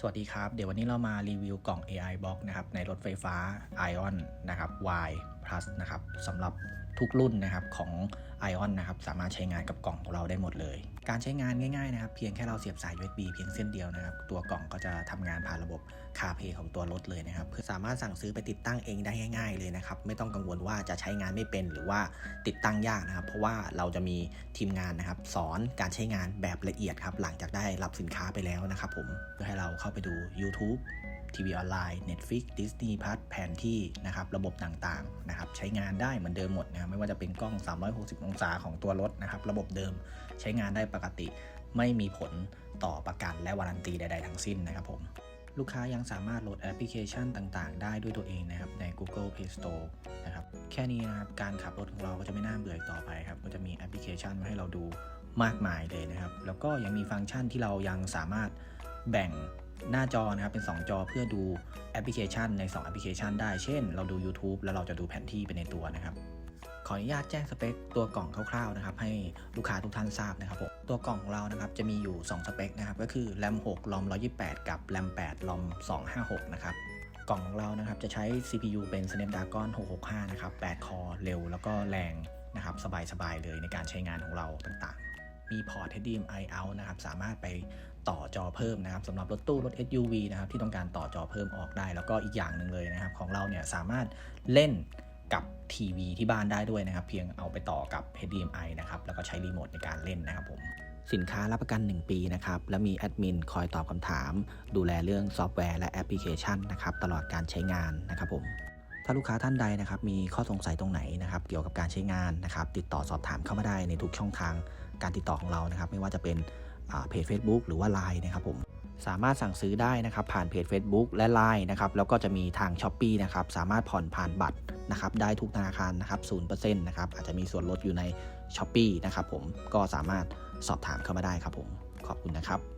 สวัสดีครับ เดี๋ยววันนี้เรามารีวิวกล่อง AI Box นะครับ ในรถไฟฟ้า Ion นะครับ Y Plus นะครับสำหรับทุกรุ่นนะครับของ Ion นะครับสามารถใช้งานกับกล่องของเราได้หมดเลย การใช้งานง่ายๆนะครับเพียงแค่เราเสียบสาย USB เพียงเส้นเดียวนะครับ ตัวกล่องก็จะทำงานผ่านระบบ CarPlay ของตัวรถเลยนะครับคือสามารถสั่งซื้อไปติดตั้งเองได้ง่าย ๆ เลยนะครับ ไม่ต้องกังวลว่าจะใช้งานไม่เป็นหรือว่าติดตั้งยากนะครับ เพราะว่าเราจะมีทีมงานนะครับ สอนการใช้งานแบบละเอียดครับหลังจากได้รับสินค้าไปแล้วนะครับผมเพื่อให้เราเข้าไปดู YouTube ทีวีออนไลน์ Netflix Disney Plus แผนที่นะครับระบบต่างๆนะครับใช้งานได้เหมือนเดิมหมดนะครับไม่ว่าจะเป็นกล้อง 360 องศาของตัวรถนะครับระบบเดิมใช้งานได้ปกติ ไม่มีผลต่อประกันและวารันตีใด ๆ ทั้งสิ้นนะครับผมลูกค้ายังสามารถโหลดแอปพลิเคชันต่างๆ ได้ด้วยตัวเองนะครับใน Google Play Store นะครับแค่นี้นะครับการขับรถของเราก็จะไม่น่าเบื่ออต่อไปครับก็จะมีแอปพลิเคชันมาให้เราดูมากมายเลยนะครับ แล้วก็ยังมีฟังก์ชันที่เรายังสามารถแบ่ง หน้าจอนะครับเป็น 2 จอเพื่อดูแอปพลิเคชันใน 2 แอปพลิเคชันได้ เช่น เราดู YouTube แล้วเราจะดูแผนที่ไปในตัวนะครับ ขออนุญาตแจ้งสเปคตัวกล่องคร่าวๆนะครับให้ลูกค้าทุกท่านทราบนะครับผมตัวกล่องของเรานะครับจะมีอยู่ 2 สเปคนะครับก็คือ RAM 6 ROM 128 กับ RAM 8 ROM 256 นะครับกล่องของเรานะครับจะใช้ CPU เป็น Snapdragon 665 นะครับ 8 คอเร็วแล้วก็แรงนะครับสบายๆเลยในการใช้งานของเราต่างๆ มีพอร์ต HDMI out นะครับสามารถไป ต่อจอเพิ่มนะครับสำหรับรถตู้รถ SUV นะครับที่ต้องการต่อจอเพิ่มออกได้ แล้วก็อีกอย่างหนึ่งเลยนะครับ ของเราเนี่ยสามารถเล่นกับทีวีที่บ้านได้ด้วยนะครับ เพียงเอาไปต่อกับ HDMI นะครับแล้วก็ใช้รีโมทในการเล่นนะครับผมสินค้ารับประกัน 1 ปีนะครับ และมีแอดมินคอยตอบคำถาม ดูแลเรื่องซอฟต์แวร์และแอปพลิเคชันนะครับ ตลอดการใช้งานนะครับผม ถ้าลูกค้าท่านใดนะครับ มีข้อสงสัยตรงไหนนะครับ เกี่ยวกับการใช้งานนะครับ ติดต่อสอบถามเข้ามาได้ในทุกช่องทางการติดต่อของเรานะครับ ไม่ว่าจะเป็น เพจ Facebook หรือว่า Line นะครับผมสามารถสั่งซื้อได้นะครับผ่านเพจ Facebook และ Line นะครับแล้วก็จะมีทาง s h อ p e e นะครับสามารถผ่อนผ่านบัตรนะครับได้ทุกธนาคารนะครับ0%นะครับอาจจะมีส่วนลดอยู่ใน s h อ p e e นะครับผมก็สามารถสอบถามเข้ามาได้ครับผมขอบคุณนะครับ